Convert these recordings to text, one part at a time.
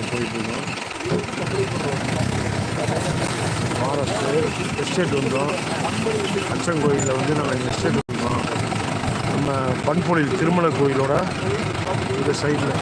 சைடில் போயிட்டுருக்கோம். Forest estate வந்தோம். அச்சங்கோயிலில் வந்து நாங்கள் எஸ்டேட் வந்தோம். நம்ம பண்பொழில் திருமலை கோயிலோட இந்த சைடில்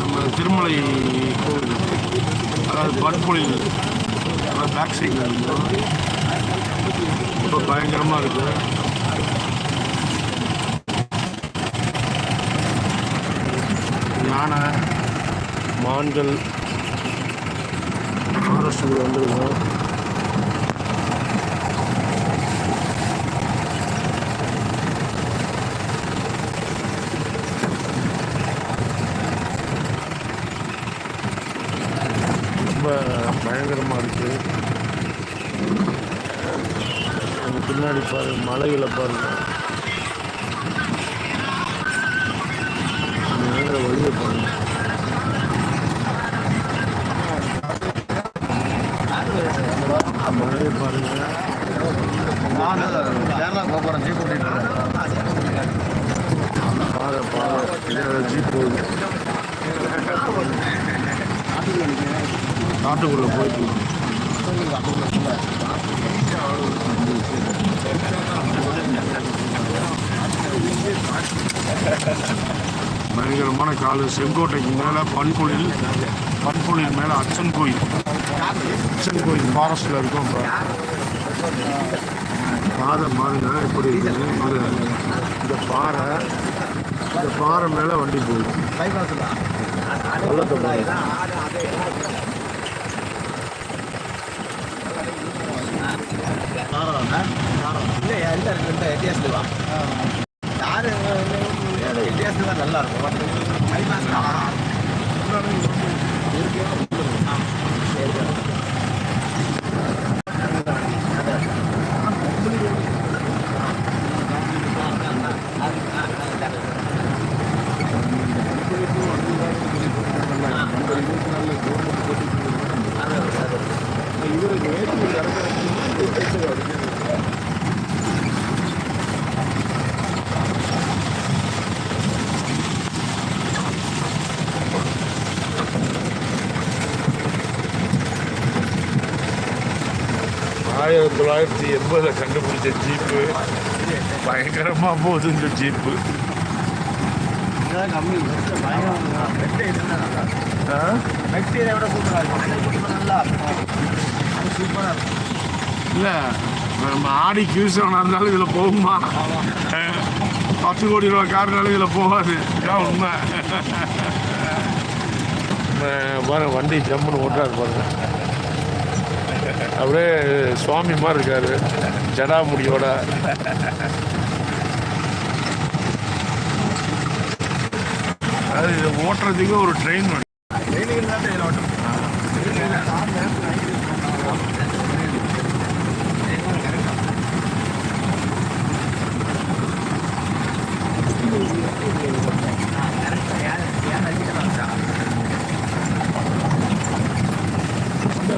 நம்ம திருமலை கோவில் அதாவது பண்பொழில் பேக் சைடில் இருந்தோம் ரொம்ப பயங்கரமாக இருக்குது யானை மான்கள் ஃபாரஸ்ட்டுக்கு வந்துருக்கோம் ரொம்ப பயங்கரமாக இருக்குது பின்னாடி பாருங்கள் மலைகளை பாருங்கள் காட்டுக்குள்ளே போயிட்டு பயங்கரமான காலு செங்கோட்டைக்கு மேலே பண்பொழில் பண்பொழில் மேலே அச்சன் கோயில். அச்சன் கோயில் ஃபாரஸ்டில் இருக்கும். பாதை பாருங்க எப்படி இருக்குது இந்த பாறை இந்த பாறை மேலே வண்டி போகுது பள்ளத்தை பாருங்க. இல்லை எந்த இந்த இண்டியாஸ்ல வா யாரு தான் நல்லா இருக்கும் ஆயிரத்தி தொள்ளாயிரத்தி எண்பதில் கண்டுபிடிச்ச ஜீப்பு பயங்கரமாக போகுது இந்த ஜீப்பு ஆ? விட இல்லை நம்ம ஆடி கியூசவனாக இருந்தாலும் இதில் போகுமா பத்து கோடி ரூபா காருனாலும் இதில் போகாது இதான் உண்மை பாருங்க வண்டி ஜம்முன்னு ஓட்டாரு பாருங்க அப்படியே சுவாமி மாதிரி இருக்காரு. ஜடா முடியோட அது ஓட்டுறதுக்கு ஒரு ட்ரெயின் வேணும் ட்ரைனிங் தான் இதில் ஓட்டும்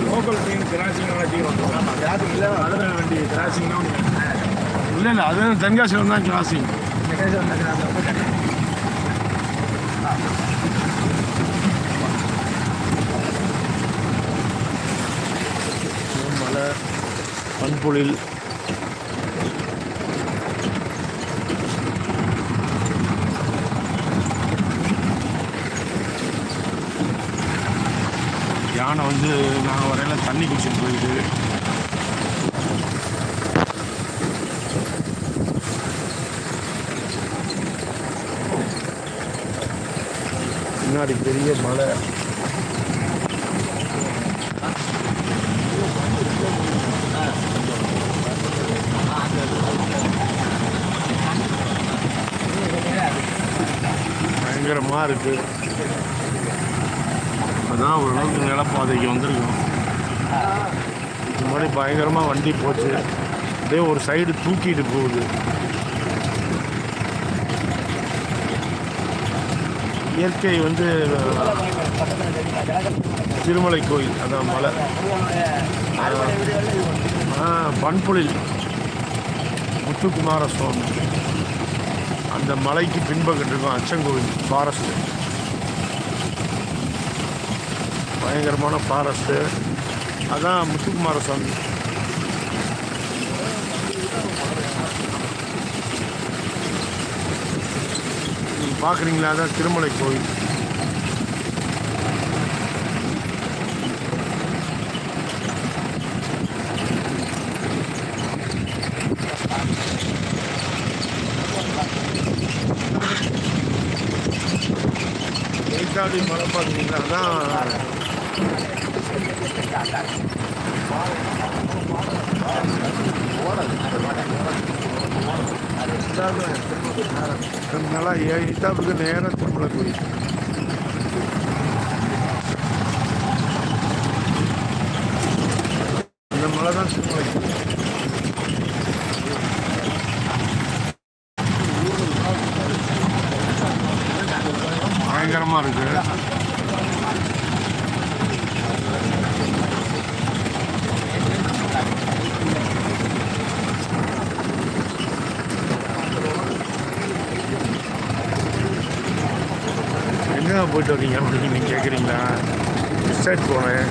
லோக்கல் ட்ரெயின் கிராசிங்லாம் இல்லை அதுதான் வண்டி கிராசிங்லாம் இல்லை. இல்லை அது தென்காசியில் தான் கிராசிங் மலை பண்பொழில். யானை வந்து நாங்கள் வரையில தண்ணி குடிச்சிட்டு போயிடுது பின்னாடி பெரிய மலை பயங்கரமாக இருக்கு. அதான் ஓரளவுக்கு நிலப்பாதைக்கு வந்திருக்கோம். இந்த மாதிரி பயங்கரமாக வண்டி போச்சு. அப்படியே ஒரு சைடு தூக்கிட்டு போகுது. இயற்கை வந்து திருமலை கோயில் அதான் மலை. பண்புலில் முத்துக்குமார சுவாமி அந்த மலைக்கு பின்பக்கத்து இருக்கும் அச்சங்கோவில் ஃபாரஸ்ட்டு பயங்கரமான ஃபாரஸ்ட்டு அதான் முத்துக்குமார சுவாமி பார்க்குறீங்களா? அதான் திருமலை கோயில் ஏற்காடு மலை பார்த்தீங்கன்னா அதான் நல்லா இதாப்புக்கு நேராக திருமலை கோயில் இந்த மலை தான் திருமலை கோயில் பயங்கரமாக இருக்கு. எங்கே போயிட்டு வரீங்க? அப்படின்னு நீங்கள் கேட்குறீங்களா எஸ்டேட் போனேன்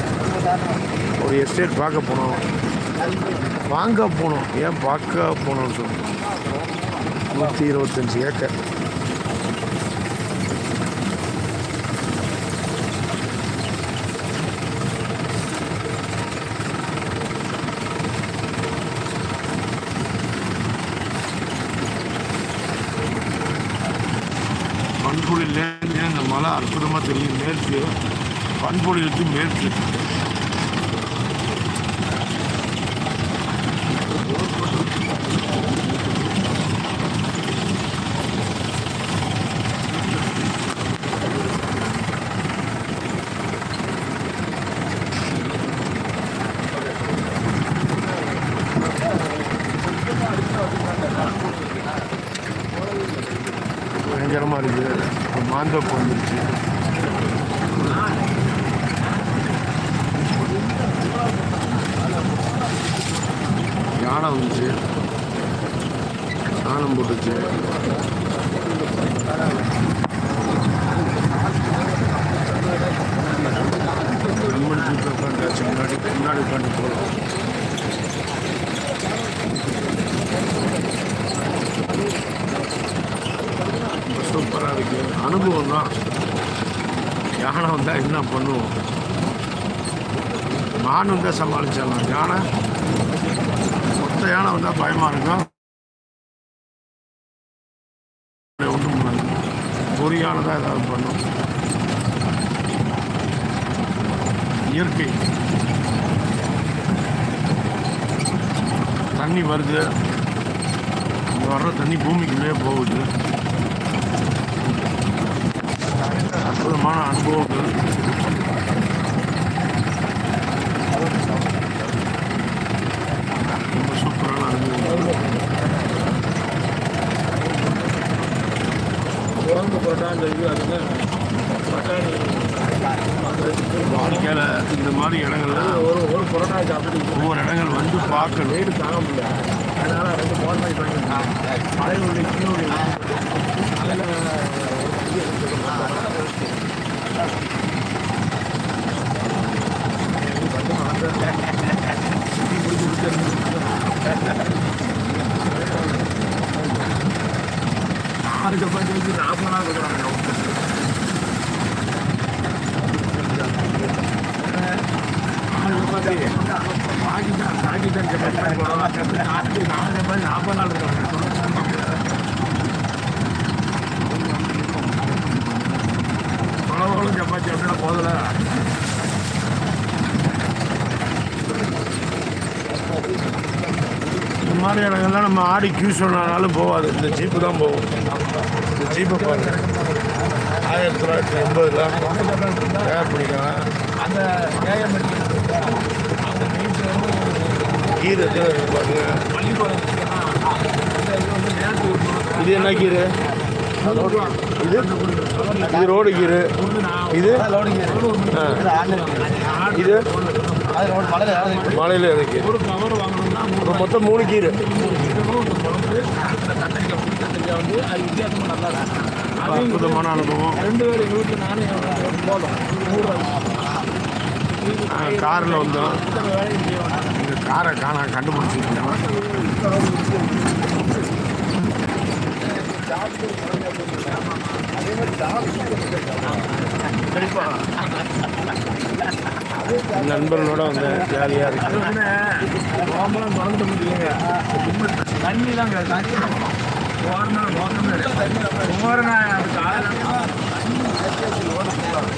ஒரு எஸ்டேட் பார்க்க போனோம். வாங்க போனோம். ஏன் பார்க்க போனோம்னு சொன்னோம் நூற்றி இருபத்தஞ்சி ஏக்கர். பண்புடியிலேருந்து அந்த மலை அற்புதமாக தெரியும். மேற்கு பண்புடியிலுக்கு மேற்கு பயங்கரமாக இருக்குது இப்போ மாந்தோப்பு வந்துருச்சு யானை வந்துச்சு. சாணம் போட்டுச்சு. உட்காந்துச்சு முன்னாடி முன்னாடி உட்காந்து போகலாம் சூப்பராக இருக்கு பண்ணுவோம் தான் யானை வந்தால் என்ன பண்ணுவோம்? மான் வந்தால் சமாளிச்சிடலாம். யானை மொத்த யானை வந்தால் பயமாக இருக்கும் ஒன்றும் பண்ணாது ஒரு யானை தான் ஏதாவது பண்ணும். இயற்கை. தண்ணி வருது. வர்ற தண்ணி பூமிக்குள்ளே போகுது. அற்புதமான அனுபவங்கள் ரொம்ப சூப்பரான அனுபவங்கள் குழம்பு போட்டா அந்த இது அதுங்க பட்டாணி வாழ்க்கையில் இந்த மாதிரி இடங்கள்ல ஒரு ஒரு புரோட்டா சாப்பிட்டு ஒவ்வொரு இடங்கள் வந்து பார்க்கணும். வெயிட் தாங்க முடியல. அதனால ரெண்டு போன் பண்ணி பண்ணிருக்கான் பழைய உள்ள ஆறு பஞ்சு வச்சு நாற்பது நாள் கொடுக்குறாங்க பாகிஸ்தான் பாகிஸ்தான் நாற்பது நாலு நாற்பது நாள் இருக்கிறாங்க இந்த மாதிரி இடங்கள்லாம் நம்ம ஆடி கியூ சொன்னாலும் போகாது இந்த ஜீப்பு தான் போகும். இந்த ஜீப்பை பாருங்க. ஆயிரத்தி தொள்ளாயிரத்தி எண்பதில் தயார் பண்ணிக்கலாம் அந்த கீரை பாருங்க. இது என்ன கீரை? இது? இது ரோடு கீரை. இது. இது? மலையில் இறக்கி ஒரு கவர் வாங்கணும்னா இப்போ மொத்தம் மூணு கீரை. வந்து அது வித்தியாசமாக நல்லா அற்புதமான அனுபவம். ரெண்டு பேர் எங்கள் வீட்டில் வீட்டுல போதும் காரில் வந்தோம். இந்த காரை காண கண்டுபிடிச்சிருக்கோம் நண்பர்களோட வந்து ஜாலியாக நண்பர்களோட அது வந்து ரோம்பலாம் திறந்துட்டு முடியலைங்க தண்ணி தாங்க